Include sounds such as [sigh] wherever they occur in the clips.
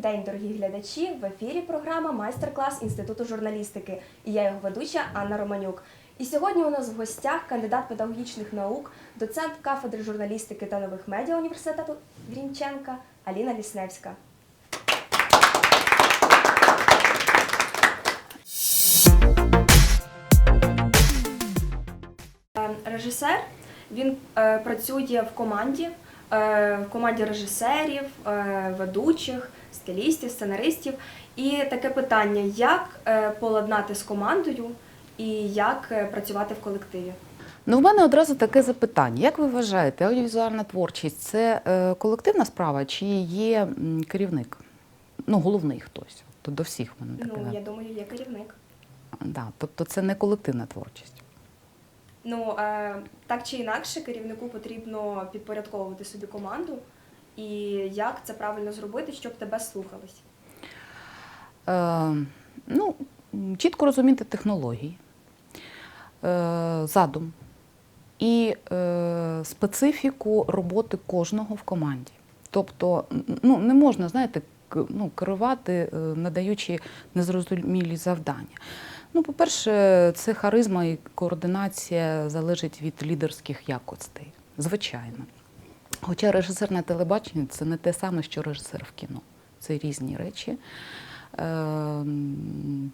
день, дорогі глядачі! В ефірі програма Майстер-клас Інституту журналістики. І я його ведуча Анна Романюк. І сьогодні у нас в гостях кандидат педагогічних наук, доцент кафедри журналістики та нових медіа університету Грінченка Аліна Лісневська. Е, Режисер він е, працює в команді, в команді режисерів, е, ведучих, стилістів, сценаристів. І таке питання: як е, поладнати з командою і як е, працювати в колективі? Ну, в мене одразу таке запитання. Як ви вважаєте, аудіовізуальна творчість це е, колективна справа чи є керівник? Ну, головний хтось. То до всіх мене таке. Ну, я думаю, є керівник. Да, тобто це не колективна творчість. Ну е, так чи інакше, керівнику потрібно підпорядковувати собі команду. І як це правильно зробити, щоб тебе слухались? Е, ну, чітко розуміти технології, е, задум і е, специфіку роботи кожного в команді. Тобто, ну, не можна, знаєте, ну, керувати, е, надаючи незрозумілі завдання. Ну, по-перше, це харизма і координація залежить від лідерських якостей. Звичайно. Хоча режисер на телебаченні це не те саме, що режисер в кіно. Це різні речі. Ем,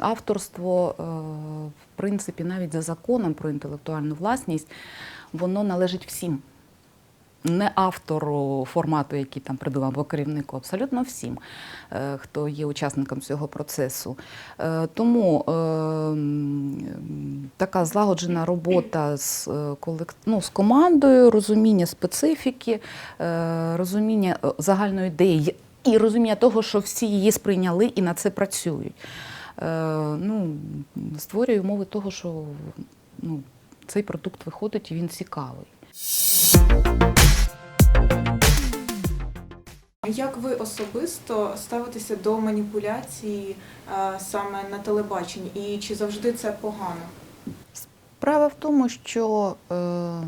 Авторство, е, в принципі, навіть за законом про інтелектуальну власність, воно належить всім. Не автору формату, який там придумав, або керівнику, абсолютно всім, е, хто є учасником цього процесу. Е, Тому е, така злагоджена робота з, ну, з командою, розуміння специфіки, розуміння загальної ідеї і розуміння того, що всі її сприйняли і на це працюють. Ну, створює умови того, що ну, цей продукт виходить і він цікавий. Як ви особисто ставитеся до маніпуляції е, саме на телебаченні, і чи завжди це погано? Справа в тому, що е,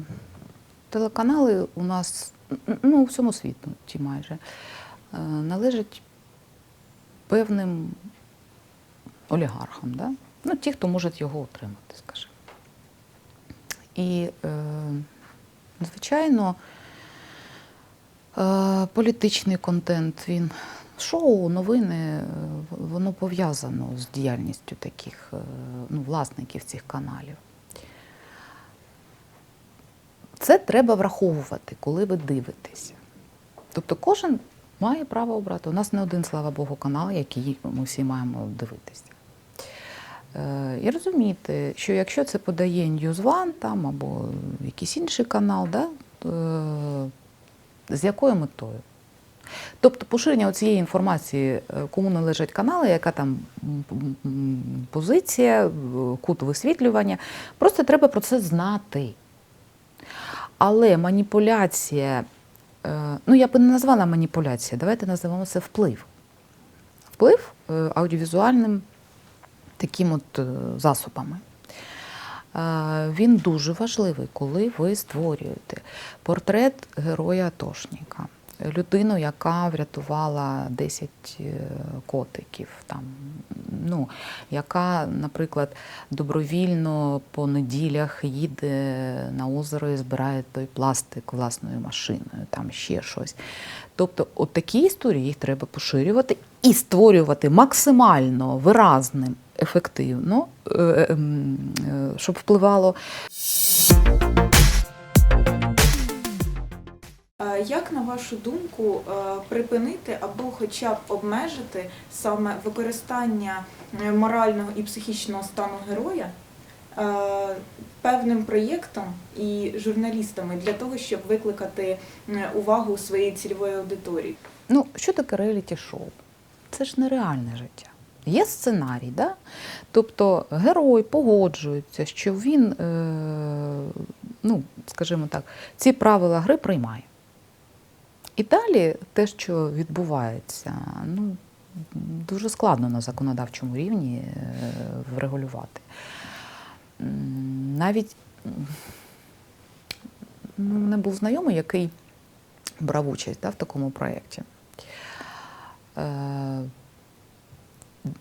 телеканали у нас ну, у всьому світі майже е, належать певним олігархам, да? ну, ті, хто може його отримати, скажімо. І, е, звичайно, е, політичний контент, він шоу, новини, е, воно пов'язано з діяльністю таких е, ну, власників цих каналів. Це треба враховувати, коли ви дивитеся. Тобто кожен має право обрати. У нас не один, слава Богу, канал, який ми всі маємо дивитися. Е, І розуміти, що якщо це подає News One там, або якийсь інший канал, да, е, з якою метою? Тобто поширення цієї інформації, е, кому належать канали, яка там позиція, кут висвітлювання, просто треба про це знати. Але маніпуляція, ну я би не назвала маніпуляція, давайте називаємо це вплив. Вплив аудіовізуальним таким от е, засобами. Він дуже важливий, коли ви створюєте портрет героя Атошника, людину, яка врятувала 10 е, котиків, там, ну, яка, наприклад, добровільно по неділях їде на озеро і збирає той пластик власною машиною, там ще щось. Тобто, от такі історії їх треба поширювати і створювати максимально виразним, ефективно, е, е, м, е, щоб впливало Як на вашу думку е, припинити або хоча б обмежити саме використання морального і психічного стану героя певним проєктом і журналістами для того, щоб викликати увагу своєї цільової аудиторії? Ну, що таке реаліті-шоу? Це ж нереальне життя. Є сценарій, да? тобто герой погоджується, що він, е, ну, скажімо так, ці правила гри приймає. І далі те, що відбувається, ну, дуже складно на законодавчому рівні е, врегулювати. Навіть м, ну, не був знайомий, який брав участь да, в такому проєкті.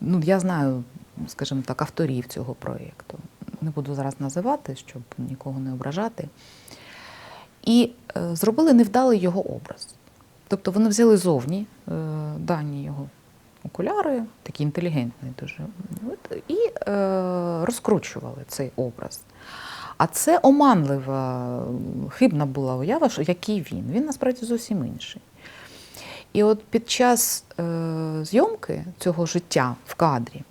Ну, я знаю, скажімо так, авторів цього проєкту. Не буду зараз називати, щоб нікого не ображати. І е, зробили невдалий його образ. Тобто вони взяли зовні е, дані його окуляри, такі інтелігентні дуже, і е, розкручували цей образ. А це оманлива, хибна була уява, що який він. Він насправді зовсім інший. І от під час е, зйомки цього життя в кадрі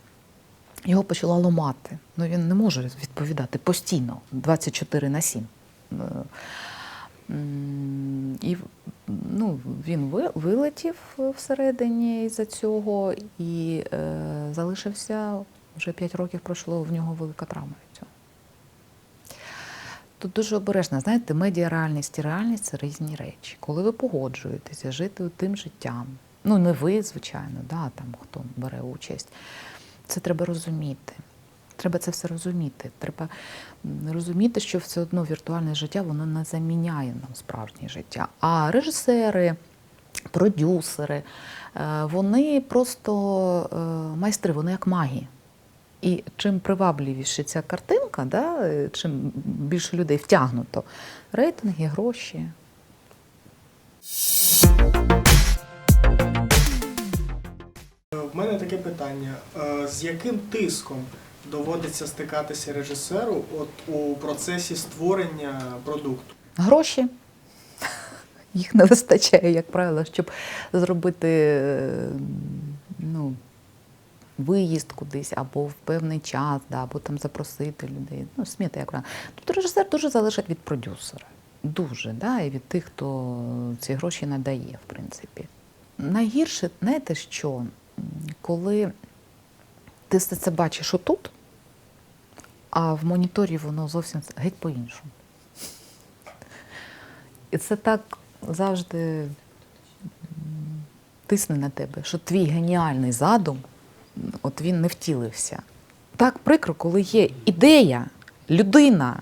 його почала ломати. Ну він не може відповідати постійно, 24 на 7. Е, І ну, він ви- вилетів всередині із-за цього і е, залишився, вже 5 років пройшло, в нього велика травма від цього. Тут дуже обережно, знаєте, медіареальність і реальність це різні речі. Коли ви погоджуєтеся жити тим життям, ну не ви, звичайно, да, там хто бере участь, це треба розуміти. Треба це все розуміти. Треба розуміти, що все одно віртуальне життя воно не заміняє нам справжнє життя. А режисери, продюсери, е, вони просто е, майстри, вони як маги. І чим привабливіше ця картинка, да, е, чим більше людей втягнуто, рейтинги, гроші. В мене таке питання: Е, з яким тиском доводиться стикатися режисеру от у процесі створення продукту? Гроші. Їх не вистачає, як правило, щоб зробити е, ну, виїзд кудись або в певний час, да, або там запросити людей. Ну, сміти, як правило. Тобто режисер дуже залежить від продюсера. Дуже, да, і від тих, хто ці гроші надає, в принципі. Найгірше, знаєте що, коли ти все це бачиш отут, а в моніторі воно зовсім геть по-іншому. І це так завжди тисне на тебе, що твій геніальний задум, от він не втілився. Так прикро, коли є ідея, людина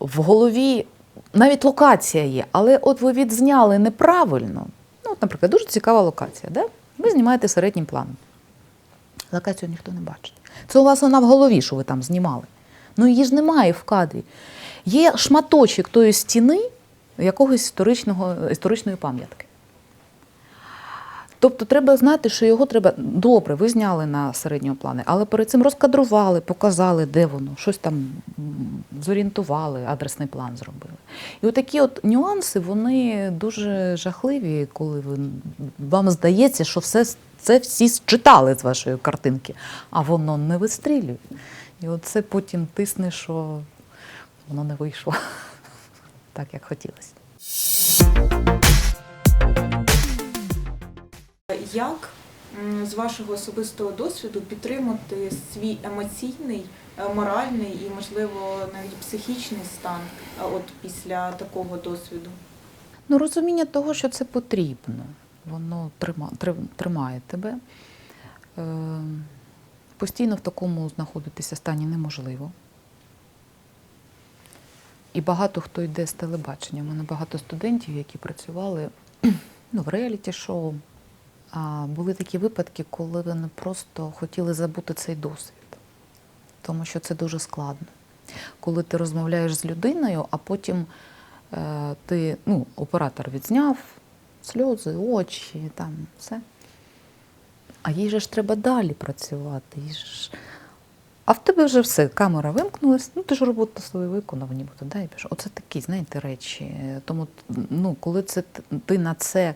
в голові, навіть локація є, але от ви відзняли неправильно. Ну, от, наприклад, дуже цікава локація, да? ви знімаєте середнім планом. Локацію ніхто не бачить. Це у вас вона в голові, що ви там знімали. Ну її ж немає в кадрі. Є шматочок тої стіни якогось історичного, історичної пам'ятки. Тобто треба знати, що його треба добре, ви зняли на середньому плані, але перед цим розкадрували, показали, де воно, щось там зорієнтували, адресний план зробили. І отакі от нюанси, вони дуже жахливі, коли ви, вам здається, що все це всі читали з вашої картинки, а воно не вистрілює. І оце потім тисне, що воно не вийшло [laughs] так, як хотілося. Як з вашого особистого досвіду підтримати свій емоційний, е, моральний і, можливо, навіть психічний стан е, от після такого досвіду? Ну, розуміння того, що це потрібно, воно тримає тебе. Е, постійно в такому знаходитися стані неможливо. І багато хто йде з телебачення. У мене багато студентів, які працювали ну, в реаліті-шоу. Були такі випадки, коли вони просто хотіли забути цей досвід, тому що це дуже складно. Коли ти розмовляєш з людиною, а потім е, ти, ну, оператор відзняв сльози, очі, там все. А їй же ж треба далі працювати. Їй ж... А в тебе вже все, камера вимкнулась, ну ти ж роботу свою виконав, нібито, да, пішов. Оце такі, знаєте, речі. Тому, ну, коли це ти на це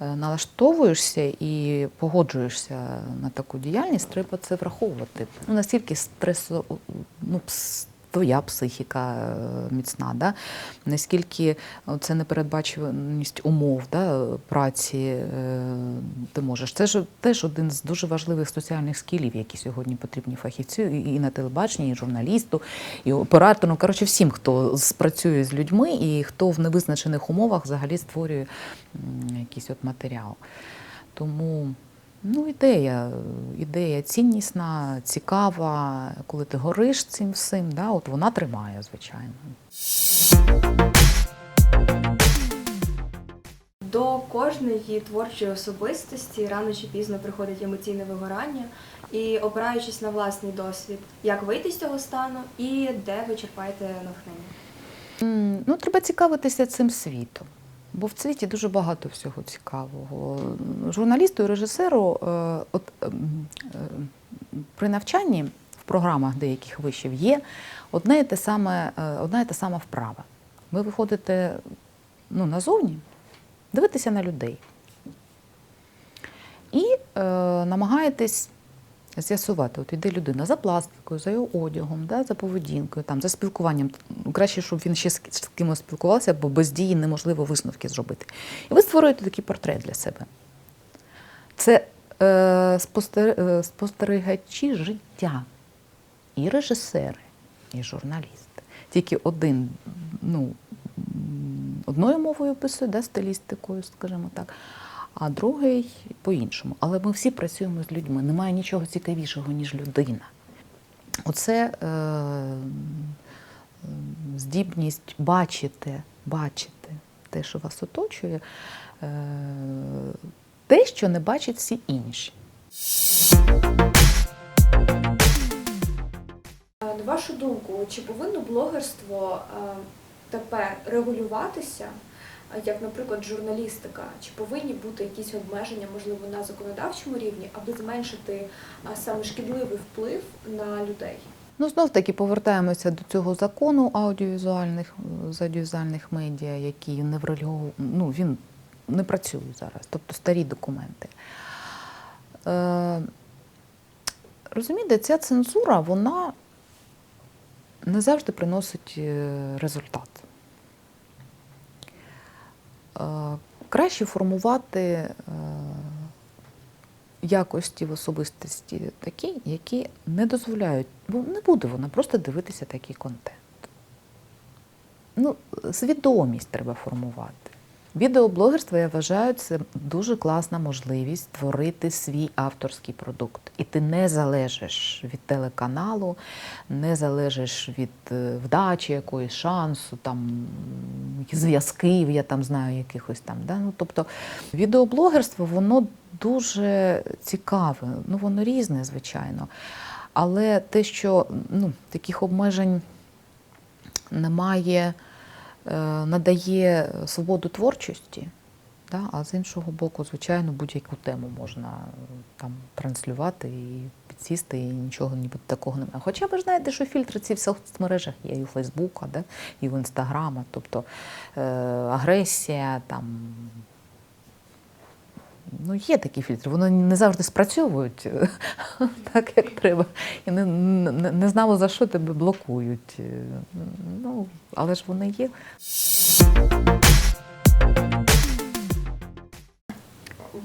налаштовуєшся і погоджуєшся на таку діяльність, треба це враховувати. Ну, настільки стресо, ну, твоя психіка е, міцна, да? наскільки це непередбачуваність умов да, праці е, ти можеш. Це ж теж один з дуже важливих соціальних скілів, які сьогодні потрібні фахівцю і на телебаченні, і журналісту, і оператору. Коротше, всім, хто спрацює з людьми і хто в невизначених умовах взагалі створює якийсь от матеріал. Тому ну, ідея, ідея ціннісна, цікава, коли ти гориш цим всім, да, от вона тримає, звичайно. До кожної творчої особистості рано чи пізно приходить емоційне вигорання, і опираючись на власний досвід, як вийти з цього стану і де ви черпаєте натхнення. Ну, треба цікавитися цим світом. Бо в світі дуже багато всього цікавого. Журналісту і режисеру, е, от ем, е, при навчанні в програмах деяких вишів є одне і те саме, е, одна і та сама вправа. Ви виходите ну, назовні, дивитеся на людей і е, намагаєтесь з'ясувати, от іде людина за пластикою, за його одягом, да, за поведінкою, там, за спілкуванням. Краще, щоб він ще з кимось спілкувався, бо без дії неможливо висновки зробити. І ви створюєте такий портрет для себе. Це е, спостер, е, спостерігачі життя, і режисери, і журналісти. Тільки один, ну, одною мовою описує, да, стилістикою, скажімо так, а другий по-іншому. Але ми всі працюємо з людьми. Немає нічого цікавішого, ніж людина. Оце е, здібність бачити, бачити те, що вас оточує, е, те, що не бачать всі інші. На вашу думку, чи повинно блогерство е, тепер регулюватися, е, як, наприклад, журналістика? Чи повинні бути якісь обмеження, можливо, на законодавчому рівні, аби зменшити саме шкідливий вплив на людей? Ну, знов таки повертаємося до цього закону аудіовізуальних е, з аудіовізуальних медіа, який не врегульовував, ну, він не працює зараз, тобто старі документи. Е, розумієте, ця цензура, вона не завжди приносить е, результат. Е, краще формувати е, якості в особистості такі, які не дозволяють, бо не буде вона просто дивитися такий контент. Ну, свідомість треба формувати. Відеоблогерство, я вважаю, це дуже класна можливість створити свій авторський продукт. І ти не залежиш від телеканалу, не залежиш від е, вдачі якоїсь шансу, там зв'язків, я там знаю якихось там. Да? Ну, тобто відеоблогерство, воно дуже цікаве, ну воно різне, звичайно. Але те, що ну, таких обмежень немає, надає свободу творчості. Да? А з іншого боку, звичайно, будь-яку тему можна е, там транслювати і підсісти, і нічого ніби такого немає. Хоча ви ж знаєте, що фільтри ці в соцмережах є і у Фейсбука, да? і в Інстаграма, тобто е, агресія, там Ну, є такі фільтри, вони не завжди спрацьовують е, [laughs] так, як треба. І не, не, не знало, за що тебе блокують. Е, Ну, але ж вони є.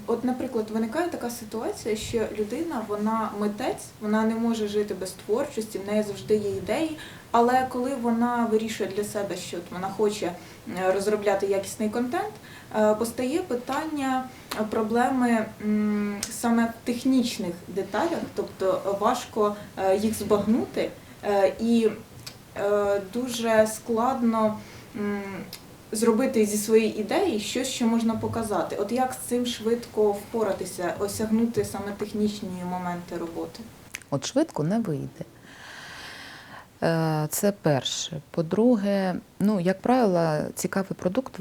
От, наприклад, виникає така ситуація, що людина, вона митець, вона не може жити без творчості, в неї завжди є ідеї. Але коли вона вирішує для себе, що вона хоче розробляти якісний контент, е, постає питання проблеми саме в технічних деталях, тобто важко е, їх збагнути е, і дуже складно. Зробити зі своєї ідеї щось, що можна показати. От як з цим швидко впоратися, осягнути саме технічні моменти роботи? От швидко не вийде. Е, Це перше. По-друге, ну, як правило, цікавий продукт,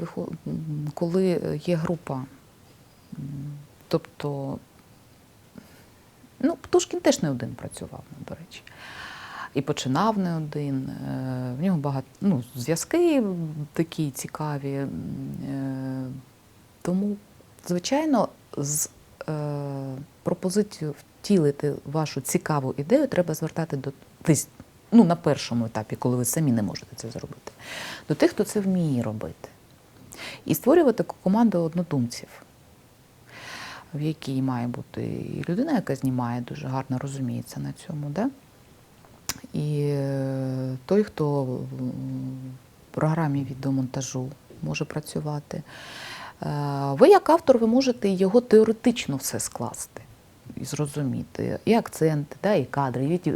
коли є група. Тобто, ну, Птушкін теж не один працював, до речі. І починав не один. е, В нього багато ну, зв'язки такі цікаві. е, Тому, звичайно, з е, пропозицією втілити вашу цікаву ідею треба звертати до ну, на першому етапі, коли ви самі не можете це зробити, до тих, хто це вміє робити. І створювати команду однодумців, в якій має бути і людина, яка знімає, дуже гарно розуміється на цьому. Да? І е, той, хто в програмі відеомонтажу може працювати. Е, Ви, як автор, ви можете його теоретично все скласти і зрозуміти, і акценти, да, і кадри, і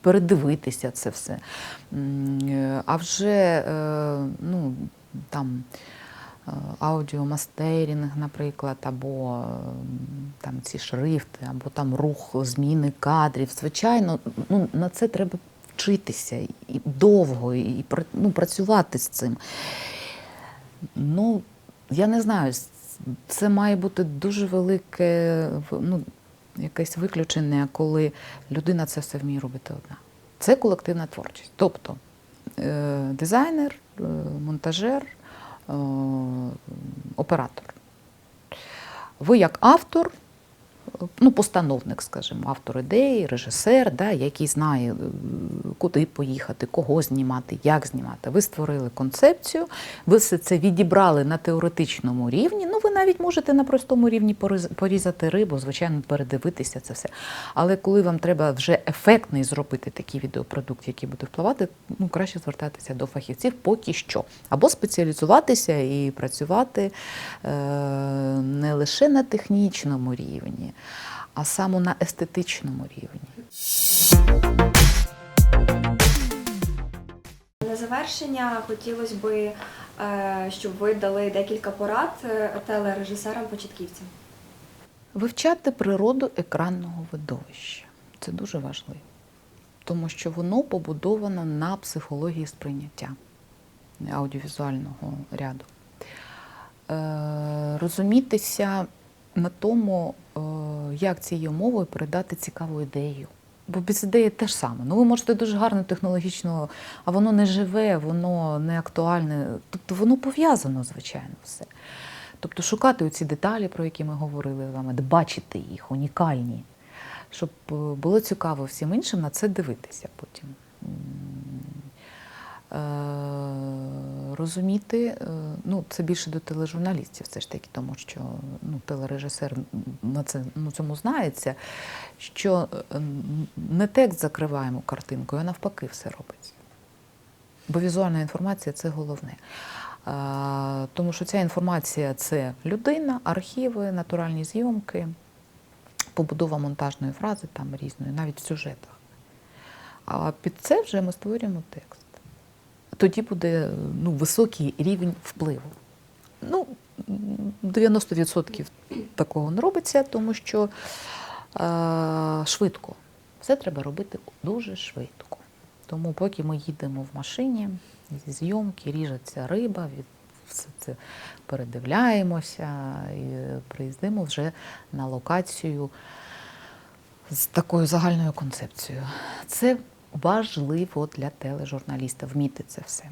передивитися це все. Е, А вже ну, там, аудіомастерінг, наприклад, або там ці шрифти, або там рух зміни кадрів. Звичайно, ну, на це треба вчитися і довго, і ну, працювати з цим. Ну, я не знаю, це має бути дуже велике ну, якесь виключення, коли людина це все вміє робити одна. Це колективна творчість. Тобто е, дизайнер, е, монтажер, е, оператор. Ви як автор, е, ну, постановник, скажімо, автор ідеї, режисер, да, який знає, е, куди поїхати, кого знімати, як знімати. Ви створили концепцію, ви все це відібрали на теоретичному рівні. Ну, ви навіть можете на простому рівні порізати рибу, звичайно, передивитися це все. Але коли вам треба вже ефектний зробити такий відеопродукт, який буде впливати, ну краще звертатися до фахівців поки що. Або спеціалізуватися і працювати е, не лише на технічному рівні, а саме на естетичному рівні. На завершення хотілося б, щоб ви дали декілька порад е, телережисерам-початківцям. Вивчати природу екранного видовища це дуже важливо, тому що воно побудовано на психології сприйняття аудіовізуального ряду. Е, розумітися на тому, е, як цією мовою передати цікаву ідею. Бо без ідеї те ж саме. Ну, ви можете дуже гарно технологічно, а воно не живе, воно не актуальне. Тобто воно пов'язано, звичайно, все. Тобто шукати оці деталі, про які ми говорили з вами, бачити їх, унікальні, щоб е, було цікаво всім іншим на це дивитися потім. Е, Розуміти, е, ну це більше до тележурналістів, все ж таки, тому що ну, телережисер на це на цьому знається, що е, не текст закриваємо картинкою, а навпаки все робиться. Бо візуальна інформація це головне. А, Тому що ця інформація це людина, архіви, натуральні зйомки, побудова монтажної фрази там різної, навіть в сюжетах. А під це вже ми створюємо текст. Тоді буде ну, високий рівень впливу. Ну, 90% такого не робиться, тому що е, швидко. Все треба робити дуже швидко. Тому поки ми їдемо в машині зі зйомки, ріжеться риба, від все це передивляємося і приїздимо вже на локацію з такою загальною концепцією. Це важливо для тележурналіста вміти це все.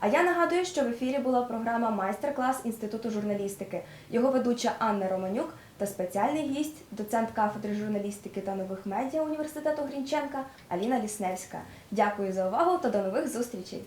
А я нагадую, що в ефірі була програма Майстер-клас Інституту журналістики. Його ведуча Анна Романюк та спеціальний гість, доцент кафедри журналістики та нових медіа університету Грінченка Аліна Лісневська. Дякую за увагу та до нових зустрічей!